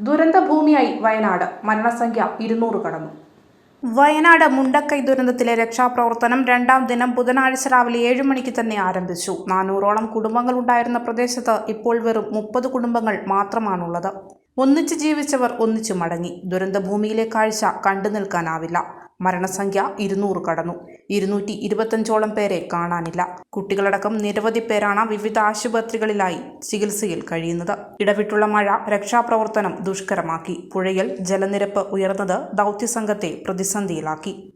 ദുരന്തഭൂമിയായി വയനാട്. മരണസംഖ്യ ഇരുന്നൂറ് കടന്നു. വയനാട് മുണ്ടക്കൈ ദുരന്തത്തിലെ രക്ഷാപ്രവർത്തനം രണ്ടാം ദിനം ബുധനാഴ്ച രാവിലെ ഏഴ് മണിക്ക് തന്നെ ആരംഭിച്ചു. നാനൂറോളം കുടുംബങ്ങൾ ഉണ്ടായിരുന്ന പ്രദേശത്ത് ഇപ്പോൾ വെറും മുപ്പത് കുടുംബങ്ങൾ മാത്രമാണുള്ളത്. ഒന്നിച്ച് ജീവിച്ചവർ ഒന്നിച്ചു മടങ്ങി. ദുരന്തഭൂമിയിലെ കാഴ്ച കണ്ടു നിൽക്കാനാവില്ല മരണസംഖ്യ ഇരുന്നൂറ് കടന്നു. ഇരുന്നൂറ്റി ഇരുപത്തഞ്ചോളം പേരെ കാണാനില്ല. കുട്ടികളടക്കം നിരവധി പേരാണ് വിവിധ ആശുപത്രികളിലായി ചികിത്സയിൽ കഴിയുന്നത്. ഇടവിട്ടുള്ള മഴ രക്ഷാപ്രവർത്തനം ദുഷ്കരമാക്കി. പുഴയിൽ ജലനിരപ്പ് ഉയർന്നത് ദൗത്യസംഘത്തെ പ്രതിസന്ധിയിലാക്കി.